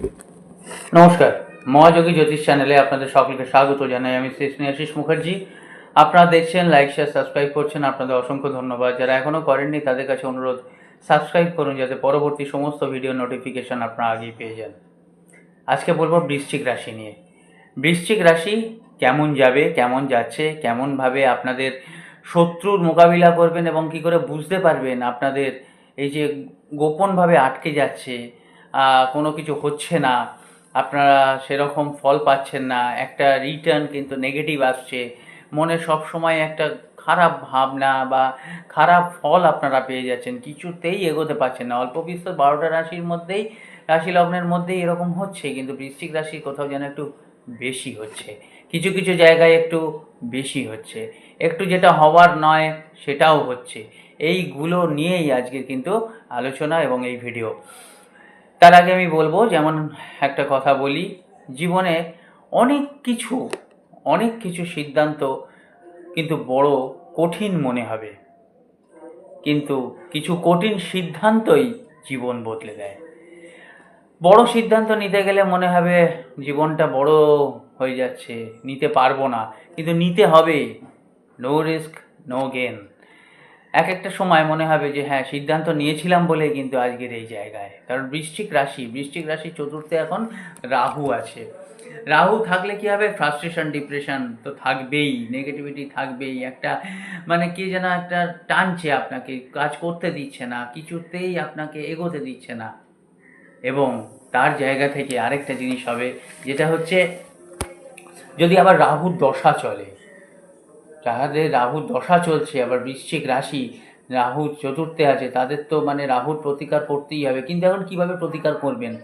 নমস্কার, মহাযোগী জ্যোতিষ চ্যানেলে আপনাদের সকলকে স্বাগত জানাই। আমি শ্রী স্নেহাশিস মুখার্জি। আপনারা দেখছেন লাইক শেয়ার সাবস্ক্রাইব করছেন। আপনাদের অসংখ্য ধন্যবাদ। যারা এখনও করেননি, তাদের কাছে অনুরোধ সাবস্ক্রাইব করুন যাতে পরবর্তী সমস্ত ভিডিও নোটিফিকেশন আপনারা আগেই পেয়ে যান। আজকে বলব বৃশ্চিক রাশি নিয়ে। বৃশ্চিক রাশি কেমন যাবে, কেমন যাচ্ছে, কেমনভাবে আপনাদের শত্রুর মোকাবিলা করবেন এবং কি করে বুঝতে পারবেন আপনাদের এই যে গোপনভাবে আটকে যাচ্ছে কোনো কিছু হচ্ছে না। আপনারা সেরকম ফল পাচ্ছেন না। একটা রিটার্ন কিন্তু নেগেটিভ আসছে। মনে সব সময় একটা খারাপ ভাবনা বা খারাপ ফল আপনারা পেয়ে যাচ্ছেন। কিছুতেই এগোতে পারছেন না। অল্প বিস্তর বারোটা রাশির মধ্যেই, রাশি লগ্নের মধ্যেই এরকম হচ্ছে, কিন্তু বৃশ্চিক রাশির কোথাও যেন একটু বেশি হচ্ছে। কিছু কিছু জায়গায় একটু বেশি হচ্ছে। একটু যেটা হওয়ার নয়, সেটাও হচ্ছে। এইগুলো নিয়েই আজকের কিন্তু আলোচনা এবং এই ভিডিও তার আগে আমি বলব, যেমন একটা কথা বলি, জীবনে অনেক কিছু অনেক কিছু সিদ্ধান্ত কিন্তু বড় কঠিন মনে হবে। কিন্তু কিছু কঠিন সিদ্ধান্তই জীবন বদলে দেয়। বড় সিদ্ধান্ত নিতে গেলে মনে হবে, জীবনটা বড় হয়ে যাচ্ছে, নিতে পারব না। কিন্তু নিতে হবে নো রিস্ক নো গেন এক একটা সময় মনে হবে যে হ্যাঁ সিদ্ধান্ত নিয়েছিলাম বলে কিন্তু আজকের এই জায়গায়। কারণ বৃশ্চিক রাশি বৃশ্চিক রাশি চতুর্থে এখন রাহু আছে। রাহু থাকলে কি হবে? ফ্রাস্ট্রেশন ডিপ্রেশন তো থাকবেই নেগেটিভিটি থাকবেই। একটা মানে কি যেন একটা টানছে আপনাকে, কাজ করতে দিচ্ছে না, কিছুতেই আপনাকে এগোতে দিচ্ছে না। এবং তার জায়গা থেকে আরেকটা জিনিস হবে, যেটা হচ্ছে, যদি আবার রাহুর দশা চলে যাদের রাহুর দশা চলছে, আবার বৃশ্চিক রাশি, রাহু চতুর্থে আছে, তাদের তো মানে রাহুর প্রতিকার করতেই হবে। কিন্তু এখন কীভাবে প্রতিকার করবেন?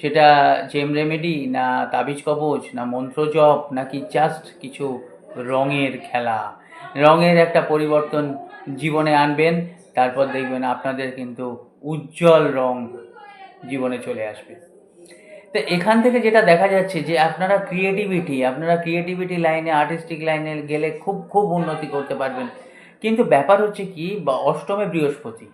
সেটা জেম রেমেডি না তাবিজ কবচ না মন্ত্র জপ, নাকি জাস্ট কিছু রঙের খেলা? রঙের একটা পরিবর্তন জীবনে আনবেন, তারপর দেখবেন আপনাদের কিন্তু উজ্জ্বল রং জীবনে চলে আসবে। তো এখান থেকে যেটা দেখা যাচ্ছে যে আপনারা ক্রিয়েটিভিটি আপনারা ক্রিয়েটিভিটি লাইনে আর্টিস্টিক লাইনে গেলে খুব খুব উন্নতি করতে পারবেন। কিন্তু ব্যাপার হচ্ছে কি, বা অষ্টমে বৃহস্পতি,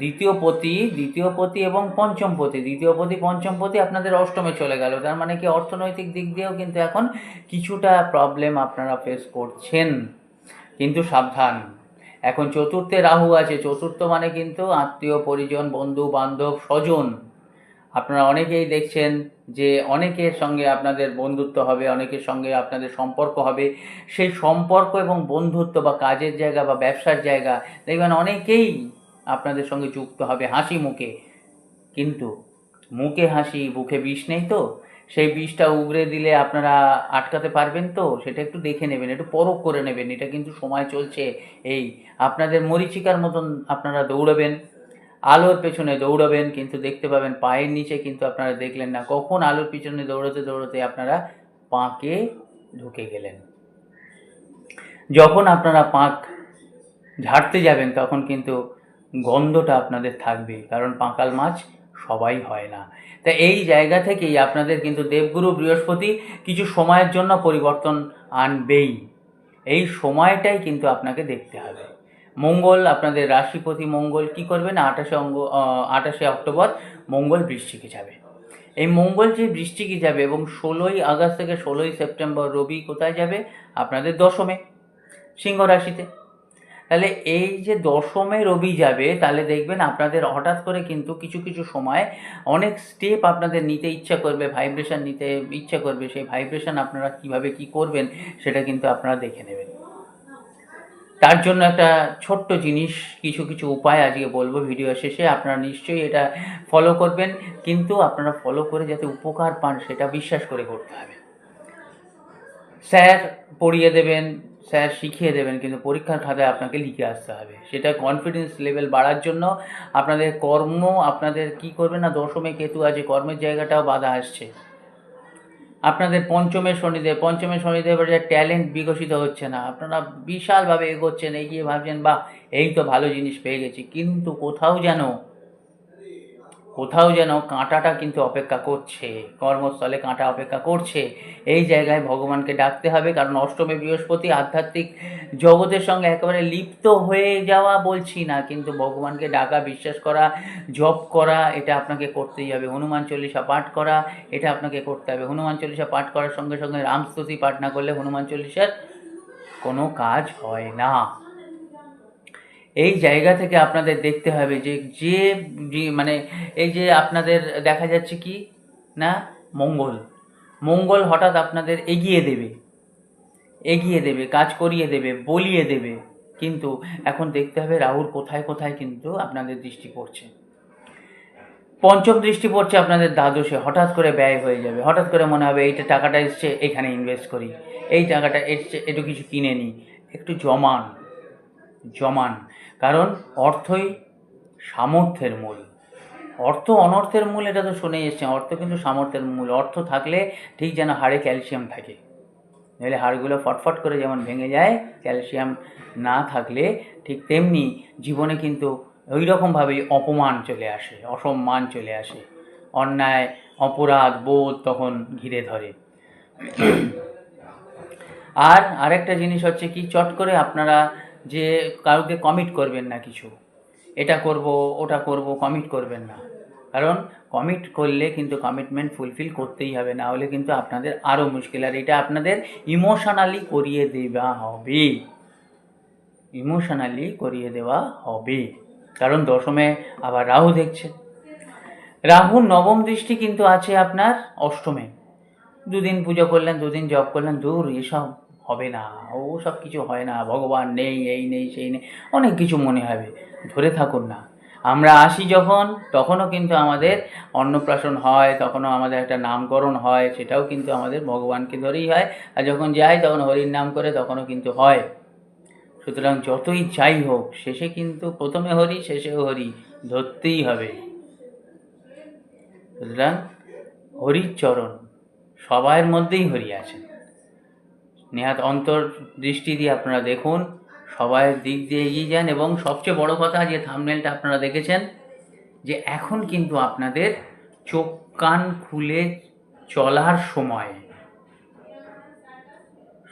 দ্বিতীয় পতি দ্বিতীয় পতি এবং পঞ্চম পতি, দ্বিতীয় পতি, পঞ্চম পতি আপনাদের অষ্টমে চলে গেল। তার মানে কি, অর্থনৈতিক দিক দিয়েও কিন্তু এখন কিছুটা প্রবলেম আপনারা ফেস করছেন। কিন্তু সাবধান, এখন চতুর্থে রাহু আছে, চতুর্থ মানে কিন্তু আত্মীয়, পরিজন বন্ধু বান্ধব স্বজন। আপনারা অনেকেই দেখছেন যে অনেকের সঙ্গে আপনাদের বন্ধুত্ব হবে, অনেকের সঙ্গে আপনাদের সম্পর্ক হবে। সেই সম্পর্ক এবং বন্ধুত্ব বা কাজের জায়গা বা ব্যবসার জায়গা, দেখবেন অনেকেই আপনাদের সঙ্গে যুক্ত হবে হাসি মুখে। কিন্তু মুখে হাসি, বুকে বিষ নেই তো? সেই বিষটা উগরে দিলে আপনারা আটকাতে পারবেন তো? সেটা একটু দেখে নেবেন, একটু পরখ করে নেবেন। এটা কিন্তু সময় চলছে। এই আপনাদের মরিচিকার মতন আপনারা দৌড়াবেন। আলোর পেছনে দৌড়াবেন, কিন্তু দেখতে পাবেন পায়ের নিচে কিন্তু আপনারা দেখলেন না। কখন আলোর পিছনে দৌড়াতে দৌড়াতে আপনারা পাঁকে ঢুকে গেলেন। যখন আপনারা পাঁক ঝাড়তে যাবেন, তখন কিন্তু গন্ধটা আপনাদের থাকবে, কারণ পাঁকাল মাছ সবাই হয় না। তা এই জায়গা থেকেই আপনাদের কিন্তু দেবগুরু বৃহস্পতি কিছু সময়ের জন্য পরিবর্তন আনবেই। এই সময়টাই কিন্তু আপনাকে দেখতে হবে। মঙ্গল, আপনাদের রাশিপতি মঙ্গল কি করবেন আঠাশে অঙ্গ আঠাশে অক্টোবর মঙ্গল বৃষ্টিকে যাবে। এই মঙ্গল যে বৃষ্টিকে যাবে এবং ষোলোই আগস্ট থেকে ষোলোই সেপ্টেম্বর রবি কোথায় যাবে? আপনাদের দশমে, সিংহ রাশিতে। তাহলে এই যে দশমে রবি যাবে, তাহলে দেখবেন আপনাদের হঠাৎ করে কিন্তু কিছু কিছু সময় অনেক স্টেপ আপনাদের নিতে ইচ্ছা করবে ভাইব্রেশন নিতে ইচ্ছা করবে। সেই ভাইব্রেশন আপনারা কীভাবে কি করবেন, সেটা কিন্তু আপনারা দেখে নেবেন। তার জন্য একটা ছোট্ট জিনিস, কিছু কিছু উপায় আজকে বলব ভিডিও শেষে। আপনারা নিশ্চয়ই এটা ফলো করবেন, কিন্তু আপনারা ফলো করে যাতে উপকার পান সেটা বিশ্বাস করে করতে হবে। স্যার পড়িয়ে দেবেন, স্যার শিখিয়ে দেবেন, কিন্তু পরীক্ষার খাতায় আপনাকে লিখে আসতে হবে। সেটা কনফিডেন্স লেভেল বাড়ার জন্য আপনাদের কর্ম, আপনাদের কি করবে না, দশমে কেতু আছে, কর্মের জায়গাটাও বাধা আসছে। আপনাদের পঞ্চমের শনিদেব পঞ্চমের শনিদেবের ট্যালেন্ট বিকশিত হচ্ছে না, আপনারা বিশালভাবে এগোচ্ছেন, এগিয়ে ভাবছেন বা এই তো ভালো জিনিস পেয়ে গেছি। কিন্তু কোথাও যেন কোথাও যেন কাঁটাটা কিন্তু অপেক্ষা করছে, কর্মস্থলে কাঁটা অপেক্ষা করছে। এই জায়গায় ভগবানকে ডাকতে হবে, কারণ অষ্টমে বৃহস্পতি আধ্যাত্মিক জগতের সঙ্গে একেবারে লিপ্ত হয়ে যাওয়া বলছি না, কিন্তু ভগবানকে ডাকা, বিশ্বাস করা, জপ করা, এটা আপনাকে করতেই হবে। হনুমান চল্লিশা পাঠ করা, এটা আপনাকে করতে হবে। হনুমান চল্লিশা পাঠ করার সঙ্গে সঙ্গে রামস্তুতি পাঠ না করলে হনুমান চল্লিশার কোনো কাজ হয় না। এই জায়গা থেকে আপনাদের দেখতে হবে যে যে মানে এই যে আপনাদের দেখা যাচ্ছে কি, না, মঙ্গল। মঙ্গল হঠাৎ আপনাদের এগিয়ে দেবে। এগিয়ে দেবে, কাজ করিয়ে দেবে, বলিয়ে দেবে। কিন্তু এখন দেখতে হবে রাহুর কোথায় কোথায় কিন্তু আপনাদের দৃষ্টি পড়ছে। পঞ্চম দৃষ্টি পড়ছে আপনাদের দ্বাদশে। হঠাৎ করে ব্যয় হয়ে যাবে। হঠাৎ করে মনে হবে, এইটা টাকাটা এসছে, এখানে ইনভেস্ট করি। এই টাকাটা এসছে, একটু কিছু কিনে নিই। একটু জমান। জমান। কারণ অর্থই সামর্থ্যের মূল। অর্থ অনর্থের মূল, এটা তো শুনেই এসছে। অর্থ কিন্তু সামর্থ্যের মূল। অর্থ থাকলে ঠিক যেন হাড়ে ক্যালসিয়াম থাকে। নইলে হাড়গুলো ফটফট করে যেমন ভেঙে যায়, ক্যালসিয়াম না থাকলে ঠিক তেমনি জীবনে কিন্তু ওই রকমভাবেই অপমান চলে আসে, অসম্মান চলে আসে। অন্যায়, অপরাধ, বোধ তখন ঘিরে ধরে। আর আরেকটা জিনিস হচ্ছে কি, চট করে আপনারা যে কাউকে কমিট করবেন না কিছু। এটা করব, ওটা করব কমিট করবেন না। কারণ কমিট করলে কিন্তু কমিটমেন্ট ফুলফিল করতেই হবে, না হলে কিন্তু আপনাদের আরও মুশকিল। আর এটা আপনাদের ইমোশনালি করিয়ে দেওয়া হবে। ইমোশনালি করিয়ে দেওয়া হবে। কারণ দশমে আবার রাহু দেখছে। রাহুর নবম দৃষ্টি কিন্তু আছে আপনার অষ্টমে। দুদিন পুজো করলেন, দুদিন জব করলেন, দূর এসব হবে না, ও সব কিছু হয় না, ভগবান নেই, এই নেই, সেই নেই, অনেক কিছু মনে হবে, ধরে থাকুন না। আমরা আসি যখন, তখনও কিন্তু আমাদের অন্নপ্রাশন হয়, তখনও আমাদের একটা নামকরণ হয়, সেটাও কিন্তু আমাদের ভগবানকে ধরেই হয়, আর যখন যাই, তখন হরির নাম করে তখনও কিন্তু হয়। সুতরাং যতই যাই হোক, শেষে কিন্তু প্রথমে হরি, শেষেও হরি, ধরতেই হবে। সুতরাং হরির চরণ সবার মধ্যেই হরি আছেন নেহাত অন্তর দৃষ্টি দিয়ে আপনারা দেখুন, সবাই দিক দিয়ে এগিয়ে যান এবং সবচেয়ে বড় কথা যে থামনেলটা আপনারা দেখেছেন, যে এখন কিন্তু আপনাদের চোখ কান খুলে চলার সময়।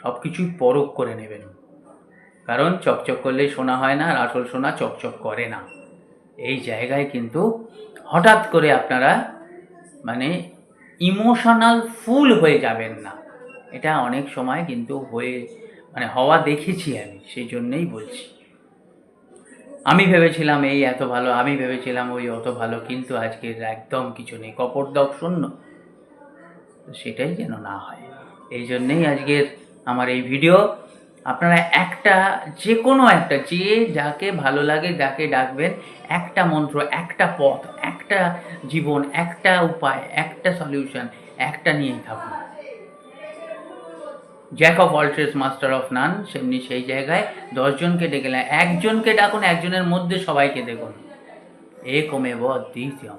সব কিছুই পরখ করে নেবেন। কারণ চকচক করলেই শোনা হয় না, আর আসল সোনা চকচক করে না। এই জায়গায় কিন্তু হঠাৎ করে আপনারা মানে ইমোশনাল ফুল হয়ে যাবেন না। এটা অনেক সময় কিন্তু হয়ে মানে হওয়া দেখেছি আমি, সেই জন্যেই বলছি। আমি ভেবেছিলাম এই এত ভালো, আমি ভেবেছিলাম ওই অত ভালো, কিন্তু আজকের একদম কিছু নেই কপরদক শূন্য। তো সেটাই যেন না হয়। এই জন্যেই আজকের আমার এই ভিডিও। আপনারা একটা যে কোনো একটা, যে যাকে ভালো লাগে, যাকে ডাকবেন, একটা মন্ত্র, একটা পথ, একটা জীবন, একটা উপায়, একটা সলিউশন, একটা নিয়েই থাকুন। Jack of all master of none সেমনি সেই জায়গায় দশজনকে ডেকে নেয়। একজনকে ডাকুন, একজনের মধ্যে সবাইকে দেখুন। এ কমে দ্বিতীয়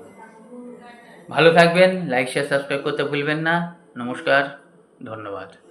ভালো থাকবেন লাইক শেয়ার সাবস্ক্রাইব করতে ভুলবেন না। নমস্কার, ধন্যবাদ।